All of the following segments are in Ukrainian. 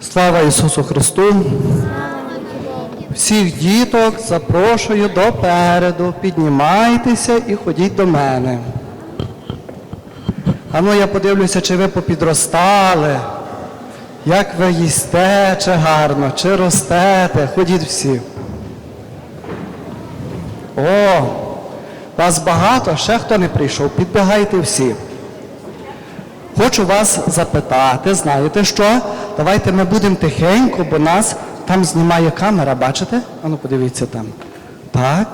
Слава Ісусу Христу! Всіх діток запрошую допереду. Піднімайтеся і ходіть до мене. А ну я подивлюся, чи ви попідростали, як ви їсте, чи гарно, чи ростете. Ходіть всі. О, вас багато, ще хто не прийшов, підбігайте всі. Хочу вас запитати, знаєте що? Давайте ми будемо тихенько, бо нас там знімає камера, бачите? Ану, подивіться там. Так.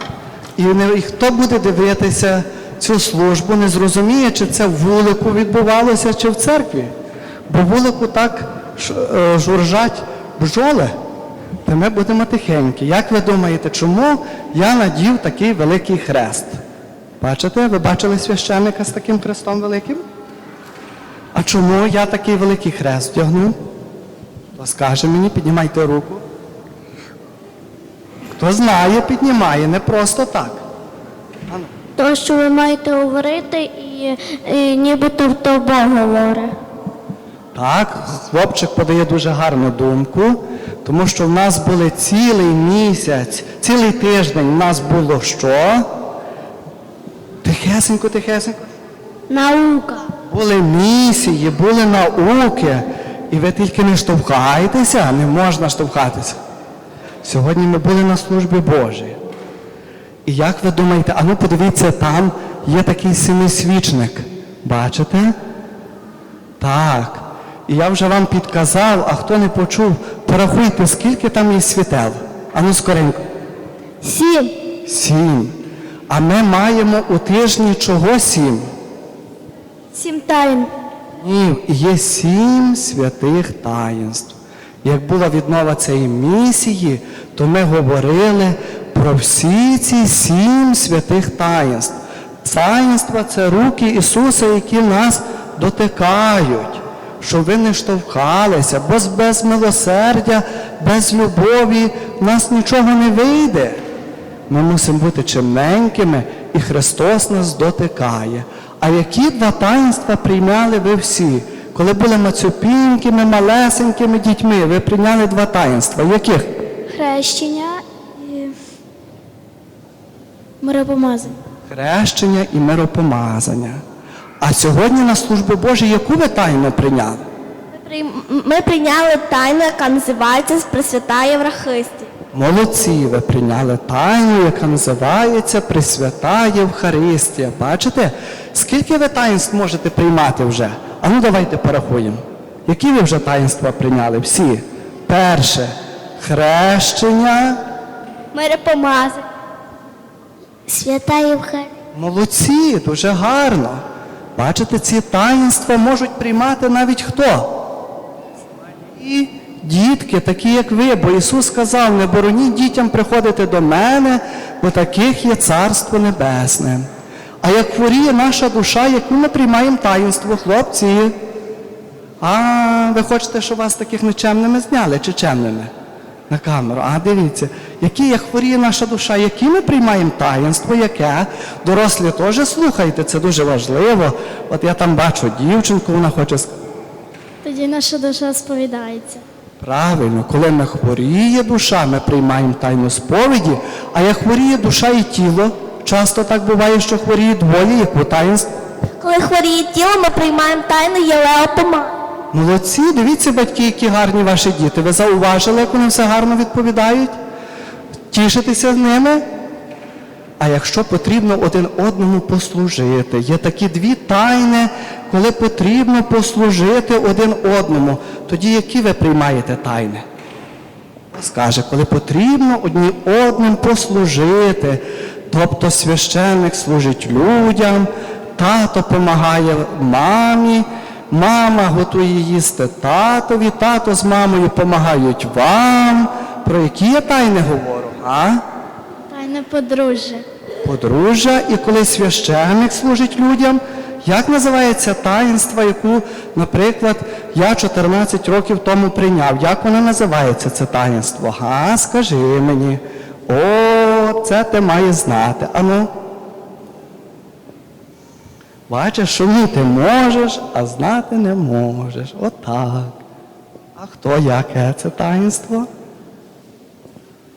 І, не, і хто буде дивитися цю службу, не зрозуміє, чи це в вулику відбувалося, чи в церкві. Бо вулику так е, журжать бджоли, то ми будемо тихенькі. Як ви думаєте, чому я надів такий великий хрест? Бачите, ви бачили священника з таким хрестом великим? А чому я такий великий хрест вдягнув? Хто скаже мені, піднімайте руку. Хто знає, піднімає, не просто так. Ану. То, що ви маєте говорити, і, і нібито то Бог говорить. Так, хлопчик подає дуже гарну думку, тому що в нас були цілий місяць, цілий тиждень в нас було що? Тихесенько, тихесенько. Наука. Були місії, були науки, і ви тільки не штовхаєтеся, не можна штовхатися. Сьогодні ми були на службі Божій. І як ви думаєте, а ну подивіться, там є такий семисвічник. Бачите? Так. І я вже вам підказав, а хто не почув, порахуйте, скільки там є світел. А ну скоренько. Сім. Сім. А ми маємо у тижні чого сім? Сім тайн. Ні, є сім святих таїнств. Як була віднова цієї місії, то ми говорили про всі ці сім святих таїнств. Таїнства це руки Ісуса, які нас дотикають, щоб ви не штовхалися, бо без милосердя, без любові в нас нічого не вийде. Ми мусимо бути чимненькими, і Христос нас дотикає. А які два таїнства прийняли ви всі? Коли були мацюпінькими, малесенькими дітьми, ви прийняли два таїнства. Яких? Хрещення і миропомазання. Хрещення і миропомазання. А сьогодні на службу Божій яку ви тайну прийняли? Ми прийняли тайну, яка називається Пресвята Єврахистія. Молодці, ви прийняли тайну, яка називається Пресвята Євхаристія. Бачите, скільки ви таїнств можете приймати вже? А ну давайте порахуємо. Які ви вже таїнства прийняли? Всі. Перше хрещення. Миропомазання. Свята Євхаристія. Молодці, дуже гарно. Бачите, ці таїнства можуть приймати навіть хто? І дітки, такі як ви, бо Ісус сказав, не бороніть дітям приходити до мене, бо таких є Царство Небесне. А як хворіє наша душа, яку ми приймаємо таїнство, хлопці. А ви хочете, щоб вас таких нечемними зняли чи чемними? На камеру. А дивіться, які як хворіє наша душа, які ми приймаємо таїнство, яке? Дорослі теж слухайте, це дуже важливо. От я там бачу дівчинку, вона хоче сказати. Тоді наша душа сповідається. Правильно, коли ми хворіє душа, ми приймаємо тайну сповіді, а як хворіє душа і тіло, часто так буває, що хворіє двоє, як у таїнстві. Коли хворіє тіло, ми приймаємо тайну Єлеопома. Молодці, дивіться, батьки, які гарні ваші діти. Ви зауважили, як вони все гарно відповідають? Тішитеся з ними? А якщо потрібно один одному послужити, є такі дві тайни, коли потрібно послужити один одному, тоді які ви приймаєте тайни? Скаже, коли потрібно одні одним послужити, тобто священник служить людям, тато допомагає мамі, мама готує їсти татові, тато з мамою допомагають вам. Про які я тайни говорю? А? Тайна подружжя. Подружжя, і коли священник служить людям, як називається таїнство, яку, наприклад, я 14 років тому прийняв? Як воно називається, це таїнство? Га, скажи мені. О, це ти маєш знати. Ану. Бачиш, шуміти можеш, а знати не можеш. Отак. А хто яке це таїнство?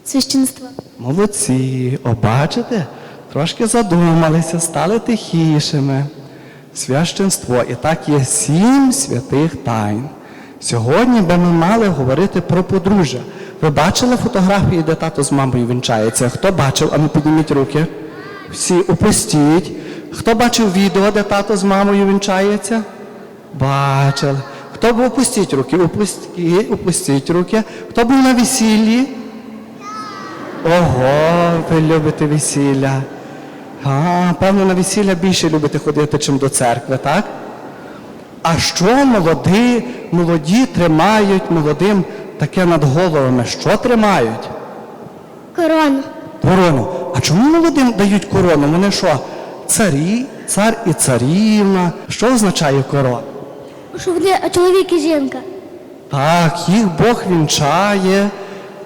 Священство. Молодці, О, бачите, трошки задумалися, стали тихішими. Священство. І так є сім святих тайн. Сьогодні би ми мали говорити про подружжя. Ви бачили фотографії, де тато з мамою вінчається? Хто бачив? Ану підніміть руки. Всі опустіть. Хто бачив відео, де тато з мамою вінчається? Бачили. Хто був опустіть руки? Опустіть, опустіть руки. Хто був на весіллі? Ого, ви любите весілля. А, певно, на весілля більше любите ходити, чим до церкви, так? А що молоді, молоді тримають молодим таке над головами? Що тримають? Корона. Корону. А чому молодим дають корону? Вони що? Царі, цар і царівна. Що означає корона? Що вони чоловік і жінка. Так, їх Бог вінчає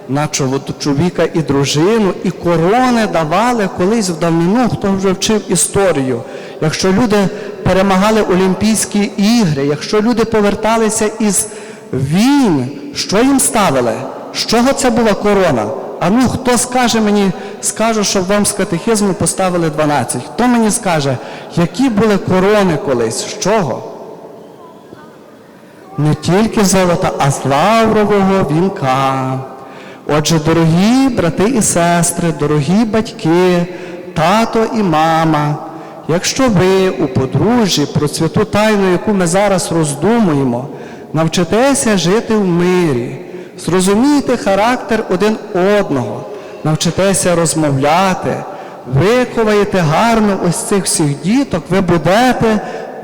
на чоло- чоловіка і дружину, і корони давали колись в давнину, хто вже вчив історію. Якщо люди перемагали Олімпійські ігри, якщо люди поверталися із війн, що їм ставили? З чого це була корона? А ну хто скаже мені, скажу, що вам з катехизму поставили 12. Хто мені скаже, які були корони колись? З чого? не тільки золота, а з лаврового вінка. Отже, дорогі брати і сестри, дорогі батьки, тато і мама, якщо ви у подружжі про святу тайну, яку ми зараз роздумуємо, навчитеся жити в мирі, зрозумійте характер один одного, навчитеся розмовляти, виховаєте гарно ось цих всіх діток, ви будете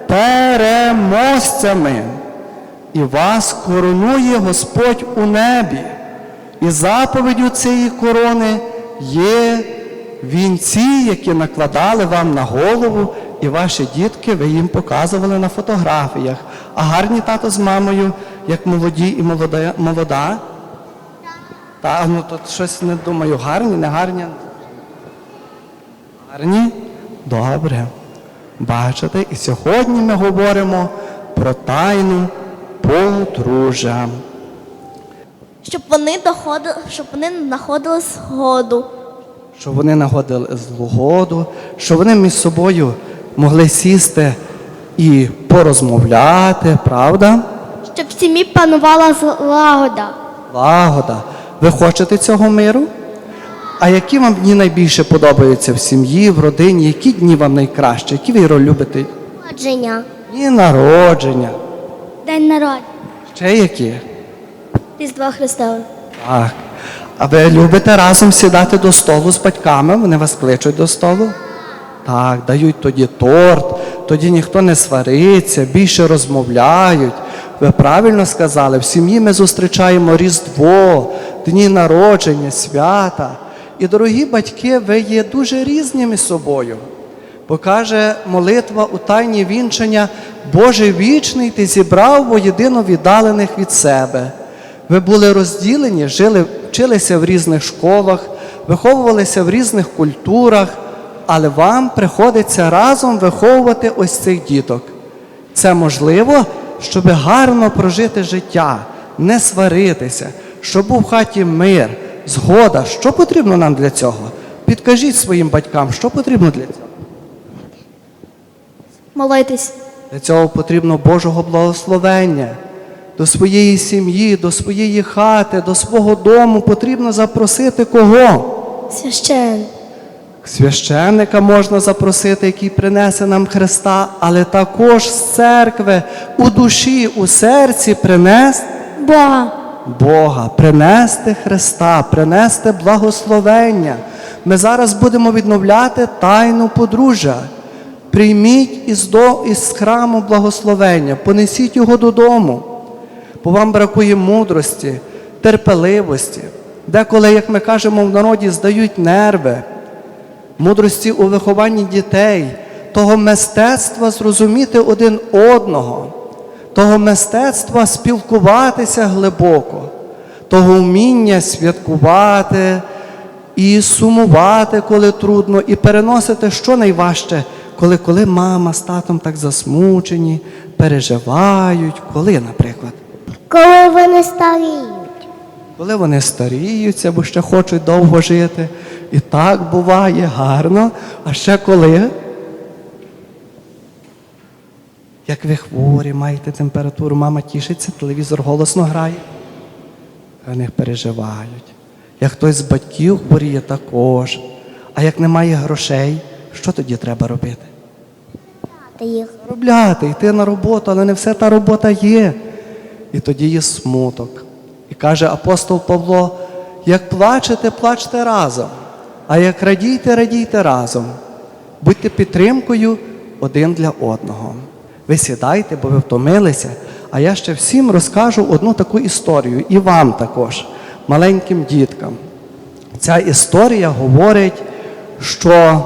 переможцями. І вас коронує Господь у небі. І заповіддю цієї корони є вінці, які накладали вам на голову, і ваші дітки ви їм показували на фотографіях. А гарні тато з мамою, як молоді і молода. молода. Та, ну тут щось не думаю, гарні, не гарні. Гарні? Добре. Бачите, і сьогодні ми говоримо про тайну подружжя. Щоб вони доходили, щоб вони знаходили згоду. Щоб вони нагодили злогоду, щоб вони між собою могли сісти і порозмовляти, правда? Щоб в сім'ї панувала злагода. Лагода. Ви хочете цього миру? А які вам дні найбільше подобаються в сім'ї, в родині? Які дні вам найкраще? Які ви любите? Народження. Дні народження. День народження. Ще які? Різдва Христове. Так. А ви любите разом сідати до столу з батьками? Вони вас кличуть до столу? Так, дають тоді торт, тоді ніхто не свариться, більше розмовляють. Ви правильно сказали, в сім'ї ми зустрічаємо Різдво, дні народження, свята. І, дорогі батьки, ви є дуже різні між собою. Бо каже молитва у тайні вінчання, Боже вічний, ти зібрав воєдино віддалених від себе. Ви були розділені, жили, вчилися в різних школах, виховувалися в різних культурах, але вам приходиться разом виховувати ось цих діток. Це можливо, щоб гарно прожити життя, не сваритися, щоб був в хаті мир, згода. Що потрібно нам для цього? Підкажіть своїм батькам, що потрібно для цього. Молитись. Для цього потрібно Божого благословення. До своєї сім'ї, до своєї хати, до свого дому потрібно запросити кого? Священ. Священника можна запросити, який принесе нам Христа, але також з церкви у душі, у серці принести Бога. Бога, принести Христа, принести благословення. Ми зараз будемо відновляти тайну подружжя. Прийміть із, до, із храму благословення, понесіть його додому, бо вам бракує мудрості, терпеливості. Деколи, як ми кажемо в народі, здають нерви, мудрості у вихованні дітей, того мистецтва зрозуміти один одного того мистецтва спілкуватися глибоко, того вміння святкувати і сумувати, коли трудно, і переносити що найважче, коли, коли мама з татом так засмучені, переживають, коли, наприклад. Коли вони старіють. Коли вони старіються, бо ще хочуть довго жити. І так буває гарно. А ще коли? Як ви хворі, маєте температуру, мама тішиться, телевізор голосно грає. Вони переживають. Як хтось з батьків хворіє також. А як немає грошей, що тоді треба робити? Заробляти, йти на роботу, але не все та робота є. І тоді є смуток. І каже апостол Павло: як плачете, плачте разом, а як радійте, радійте разом. Будьте підтримкою один для одного. Ви сідайте, бо ви втомилися. А я ще всім розкажу одну таку історію, і вам також, маленьким діткам. Ця історія говорить, що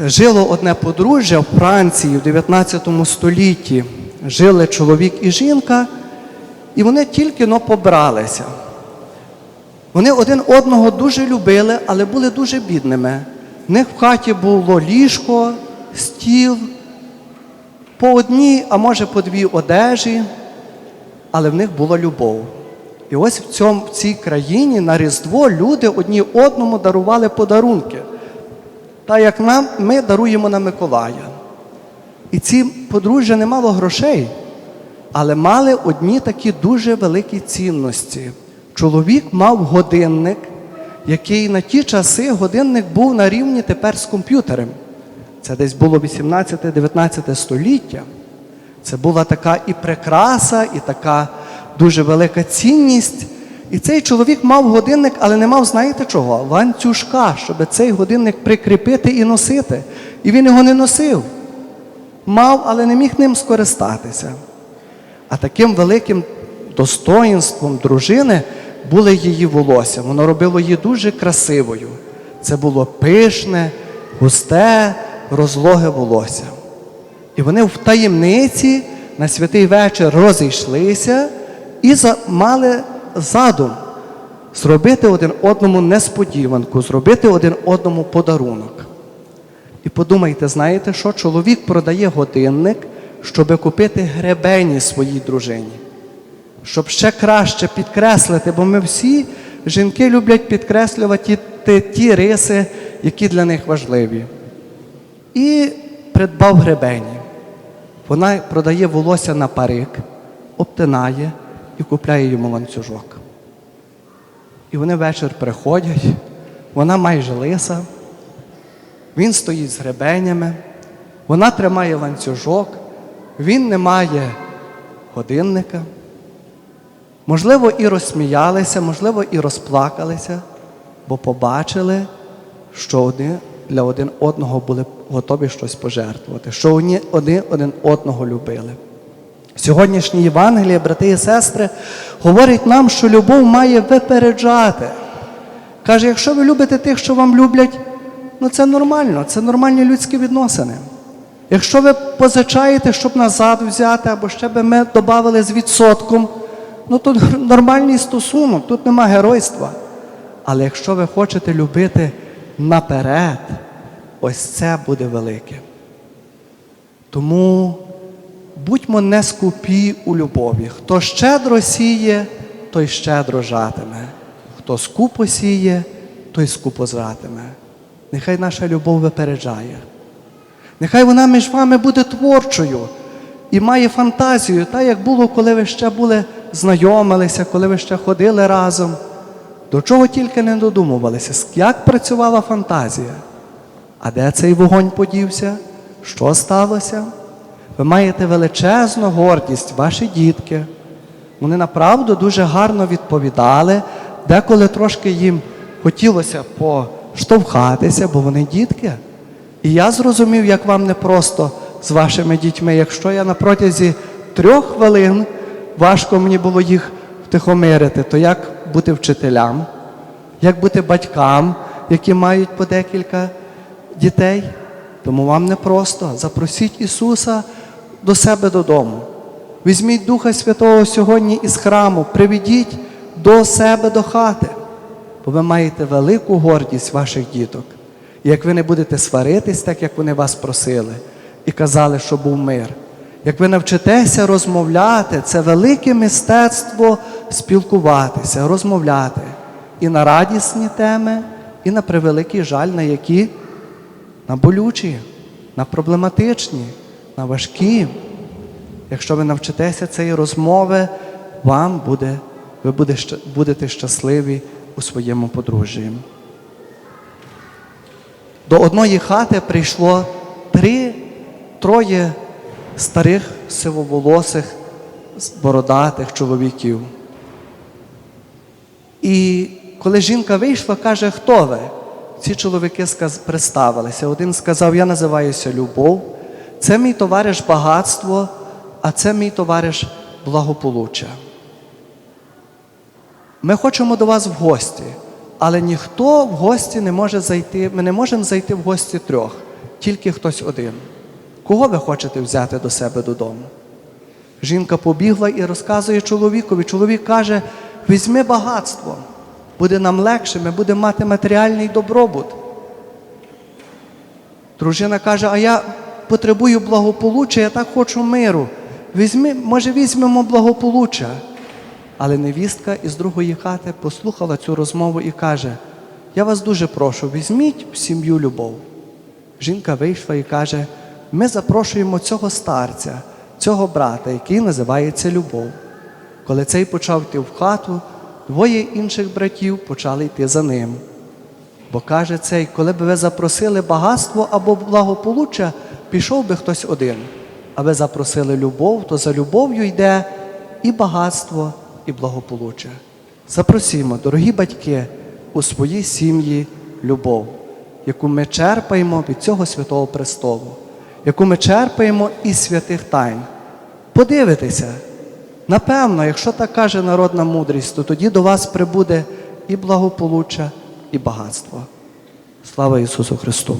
Жило одне подружжя в Франції в 19 столітті. Жили чоловік і жінка, і вони тільки но побралися. Вони один одного дуже любили, але були дуже бідними. В них в хаті було ліжко, стіл, по одній, а може по дві одежі, але в них була любов. І ось в, цьому, в цій країні на Різдво люди одні одному дарували подарунки. Та як нам ми даруємо на Миколая. І ці подружжя не мало грошей, але мали одні такі дуже великі цінності. Чоловік мав годинник, який на ті часи годинник був на рівні тепер з комп'ютером. Це десь було 18-19 століття. Це була така і прикраса, і така дуже велика цінність. І цей чоловік мав годинник, але не мав, знаєте чого? Ланцюжка, щоб цей годинник прикріпити і носити. І він його не носив. Мав, але не міг ним скористатися. А таким великим достоїнством дружини були її волосся. Воно робило її дуже красивою. Це було пишне, густе, розлоге волосся. І вони в таємниці на святий вечір розійшлися і мали задум зробити один одному несподіванку, зробити один одному подарунок. І подумайте, знаєте що? Чоловік продає годинник, щоб купити гребені своїй дружині. Щоб ще краще підкреслити, бо ми всі жінки люблять підкреслювати ті, ті риси, які для них важливі. І придбав гребені. Вона продає волосся на парик, обтинає і купляє йому ланцюжок. І вони вечір приходять, вона майже лиса, він стоїть з гребенями, вона тримає ланцюжок, він не має годинника. Можливо, і розсміялися, можливо, і розплакалися, бо побачили, що вони для один одного були готові щось пожертвувати, що вони один, одного любили. Сьогоднішнє Євангеліє, брати і сестри, говорить нам, що любов має випереджати. Каже, якщо ви любите тих, що вам люблять, ну це нормально, це нормальні людські відносини. Якщо ви позичаєте, щоб назад взяти, або ще би ми додали з відсотком, ну то нормальний стосунок, тут нема геройства. Але якщо ви хочете любити наперед, ось це буде велике. Тому будьмо не скупі у любові. Хто щедро сіє, той щедро жатиме. Хто скупо сіє, той скупо зратиме. Нехай наша любов випереджає. Нехай вона між вами буде творчою і має фантазію, так як було, коли ви ще були знайомилися, коли ви ще ходили разом. До чого тільки не додумувалися, як працювала фантазія. А де цей вогонь подівся? Що сталося? Ви маєте величезну гордість, ваші дітки. Вони направду дуже гарно відповідали, деколи трошки їм хотілося поштовхатися, бо вони дітки. І я зрозумів, як вам непросто з вашими дітьми. Якщо я на протязі трьох хвилин важко мені було їх втихомирити, то як бути вчителям, як бути батькам, які мають по декілька дітей? Тому вам непросто. Запросіть Ісуса до себе додому. Візьміть Духа Святого сьогодні із храму, приведіть до себе до хати, бо ви маєте велику гордість ваших діток. І як ви не будете сваритись, так як вони вас просили, і казали, що був мир. Як ви навчитеся розмовляти, це велике мистецтво спілкуватися, розмовляти і на радісні теми, і на превеликий жаль, на які? На болючі, на проблематичні, на важкі. Якщо ви навчитеся цієї розмови, вам буде, ви будете щасливі у своєму подружжі. До одної хати прийшло три, троє старих сивоволосих, бородатих чоловіків. І коли жінка вийшла, каже, хто ви? Ці чоловіки представилися. Один сказав, я називаюся Любов, це мій товариш багатство, а це мій товариш благополуччя. Ми хочемо до вас в гості, але ніхто в гості не може зайти. Ми не можемо зайти в гості трьох, тільки хтось один. Кого ви хочете взяти до себе додому? Жінка побігла і розказує чоловікові. Чоловік каже: візьми багатство, буде нам легше, ми будемо мати матеріальний добробут. Дружина каже, а я потребую благополуччя, я так хочу миру. Візьми, може, візьмемо благополуччя. Але невістка із другої хати послухала цю розмову і каже: Я вас дуже прошу, візьміть в сім'ю любов. Жінка вийшла і каже: ми запрошуємо цього старця, цього брата, який називається Любов. Коли цей почав йти в хату, двоє інших братів почали йти за ним. Бо каже цей, коли б ви запросили багатство або благополуччя, пішов би хтось один. А ви запросили любов, то за любов'ю йде і багатство, і благополуччя. Запросімо, дорогі батьки, у свої сім'ї любов, яку ми черпаємо від цього святого престолу, яку ми черпаємо із святих тайн. Подивитися, напевно, якщо так каже народна мудрість, то тоді до вас прибуде і благополуччя, і багатство. Слава Ісусу Христу!